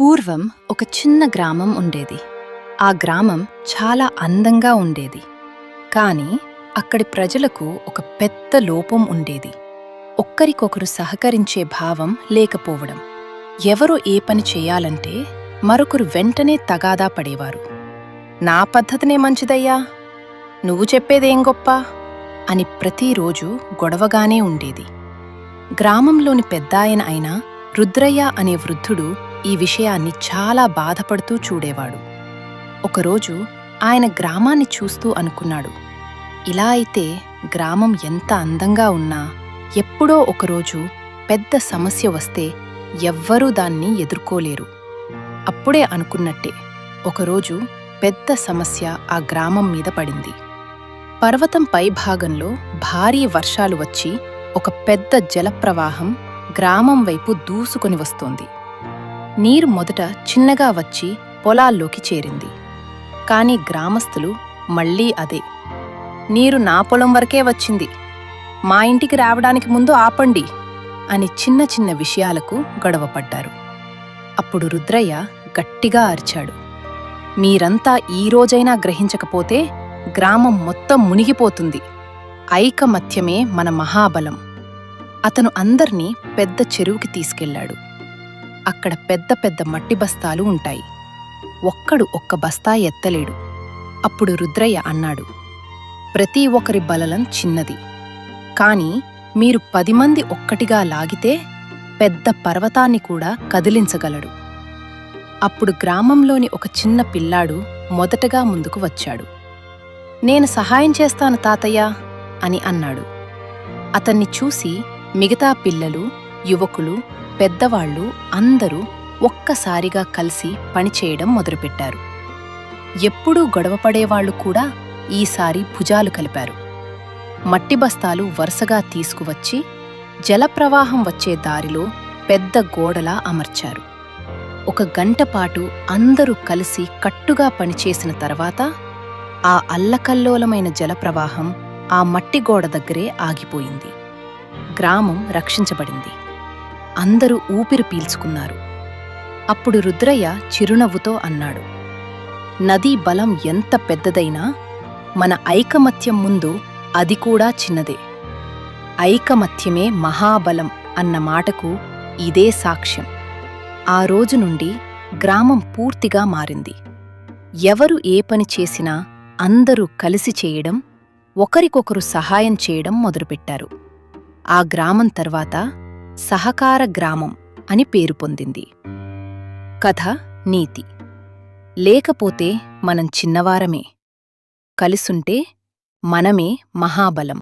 పూర్వం ఒక చిన్న గ్రామం ఉండేది. ఆ గ్రామం చాలా అందంగా ఉండేది. కాని అక్కడి ప్రజలకు ఒక పెద్ద లోపం ఉండేది. ఒక్కరికొకరు సహకరించే భావం లేకపోవడం. ఎవరు ఏ పని చేయాలంటే మరొకరు వెంటనే తగాదా పడేవారు. నా పద్ధతినే మంచిదయ్యా. నువ్వు చెప్పేదేం గొప్ప? అని ప్రతిరోజు గొడవగానే ఉండేది. గ్రామంలోని పెద్దాయన అయిన రుద్రయ్య అనే వృద్ధుడు ఈ విషయాన్ని చాలా బాధపడుతూ చూడేవాడు. ఒకరోజు ఆయన గ్రామాన్ని చూస్తూ అనుకున్నాడు. ఇలా అయితే గ్రామం ఎంత అందంగా ఉన్నా ఎప్పుడో ఒకరోజు పెద్ద సమస్య వస్తే ఎవ్వరూ దాన్ని ఎదుర్కోలేరు. అప్పుడే అనుకున్నట్టే ఒకరోజు పెద్ద సమస్య ఆ గ్రామం మీద పడింది. పర్వతం పైభాగంలో భారీ వర్షాలు వచ్చి ఒక పెద్ద జలప్రవాహం గ్రామం వైపు దూసుకొని వస్తోంది. నీరు మొదట చిన్నగా వచ్చి పొలాల్లోకి చేరింది. కాని గ్రామస్తులు మళ్ళీ అదే. నీరు నా పొలం వరకే వచ్చింది. మా ఇంటికి రావడానికి ముందు ఆపండి అని చిన్న చిన్న విషయాలకు గొడవపడ్డారు. అప్పుడు రుద్రయ్య గట్టిగా అరిచాడు. మీరంతా ఈ రోజైనా గ్రహించకపోతే గ్రామం మొత్తం మునిగిపోతుంది. ఐకమత్యమే మన మహాబలం. అతను అందర్నీ పెద్ద చెరువుకి తీసుకెళ్ళాడు. అక్కడ పెద్ద పెద్ద మట్టి బస్తాలు ఉంటాయి. ఒక్కడు ఒక్క బస్తా ఎత్తలేడు. అప్పుడు రుద్రయ్య అన్నాడు ప్రతి ఒక్కరి బలలం చిన్నది. కాని మీరు పది మంది ఒక్కటిగా లాగితే పెద్ద పర్వతాన్ని కూడా కదిలించగలడు. అప్పుడు గ్రామంలోని ఒక చిన్న పిల్లాడు మొదటగా ముందుకు వచ్చాడు. నేను సహాయం చేస్తాను తాతయ్య అని అన్నాడు. అతన్ని చూసి మిగతా పిల్లలు యువకులు పెద్దవాళ్ళు అందరూ ఒక్కసారిగా కలిసి పనిచేయడం మొదలుపెట్టారు. ఎప్పుడూ గొడవపడేవాళ్ళు కూడా ఈసారి భుజాలు కలిపారు. మట్టి బస్తాలు వరుసగా తీసుకువచ్చి జలప్రవాహం వచ్చే దారిలో పెద్ద గోడలా అమర్చారు. ఒక గంటపాటు అందరూ కలిసి కట్టుగా పనిచేసిన తర్వాత ఆ అల్లకల్లోలమైన జలప్రవాహం ఆ మట్టి గోడ దగ్గరే ఆగిపోయింది. గ్రామం రక్షించబడింది. అందరూ ఊపిరి పీల్చుకున్నారు. అప్పుడు రుద్రయ్య చిరునవ్వుతో అన్నాడు నదీ బలం ఎంత పెద్దదైనా మన ఐకమత్యం ముందు అది కూడా చిన్నదే. ఐకమత్యమే మహాబలం అన్న మాటకు ఇదే సాక్ష్యం. ఆ రోజు నుండి గ్రామం పూర్తిగా మారింది. ఎవరు ఏ పని చేసినా అందరూ కలిసి చేయడం ఒకరికొకరు సహాయం చేయడం మొదలుపెట్టారు. ఆ గ్రామం తర్వాత సహకార గ్రామం అని పేరు పొందింది. కథ నీతి. లేకపోతే మనం చిన్నవారమే. కలిసుంటే మనమే మహాబలం.